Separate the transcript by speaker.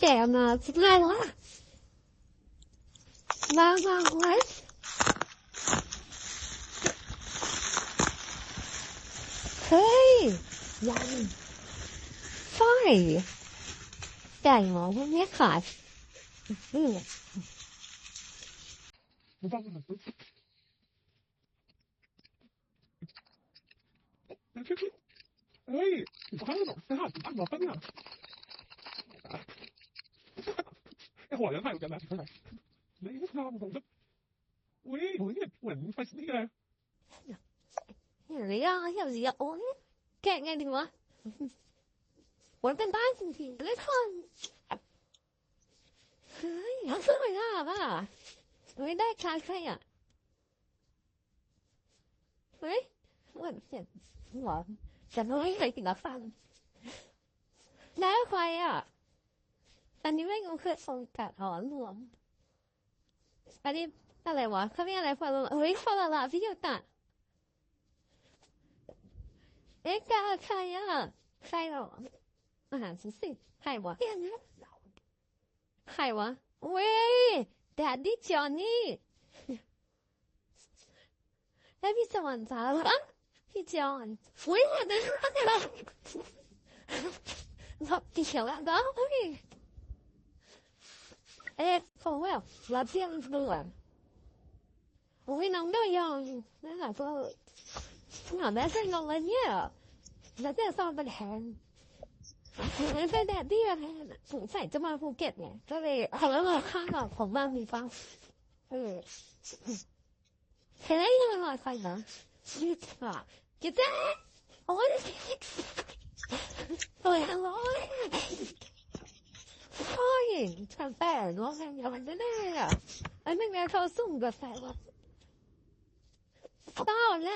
Speaker 1: แมาคิดไงวะมามาไว้เฮ้ยยังไฟไก่ หมอพวกนี้
Speaker 2: วหนมสหัสอันหมอปะเนี่ยไอหัวยังไงกันนะไม่ทำผมก็อุ้ยโอ้ยเหมือนไฟสนี่เลย
Speaker 1: เห็นหรือยังเห็นหรือยังโอ้ยแกะไงดีวะวันเป็นบ้านจริงๆเลยคนเฮ้ยยังสวยอะป่ะไม่ได้คลาสใครอะเฮ้ยเหมือนเห็นหัวฉันไม่เคยกินฟันแล้วใครอะ อันนี้ไม่เคยส่งกัดหอนรวมอันนี้อะไรวะเขาไม่อะไรฟันรวมเฮ้ยฟันละละพี่ยูตะเอ๊ะกาใครอะใครหรออาหารสิสิใครวะเนี่ยนะใครวะเว้ยแดดดี้จอนนี่แล้วพี่จอห์นจ้าล่ะพี่จอนเว้ยเดี๋ยวเดี๋ยวรับที่เขียวแล้วเด้อเฮ้ยเอ๊ะ ผมว่ารับเที่ยงด้วยโอ้ยน้องด้วยยังนั่นแหละก็ Ja, det är så långa ner. Det är som en hen. Men för det, det är en hen. สงสัยจะมาภูเก็ตไงก็เลยเอาแล้วมาข้างกับของบ้านมีฟังเออเห็นไหมยังลอยไฟเหรอยืดอะยืดได้โอ้ยโอ้ยร้อยโอ้ยฉันแต่ร้องเพล งอย่างนั้นแน่อะไอ้แม่งแม่เขาสุ่มกับแฟนว่าตอนแ